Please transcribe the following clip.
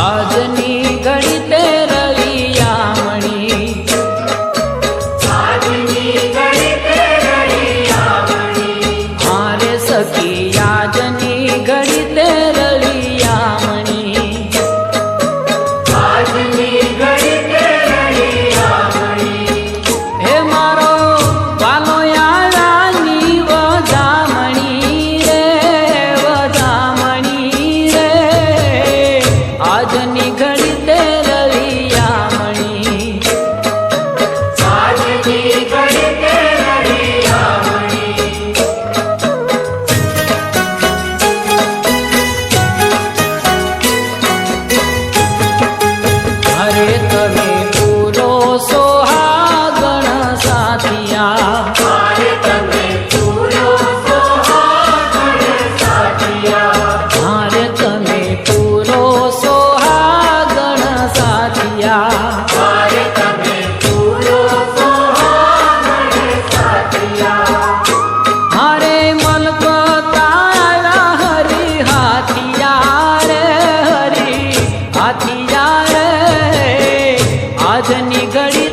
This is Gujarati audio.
आज સાજની ઘડી તે રળિયામણી સાજની હરે તમે યાર આજની ઘડી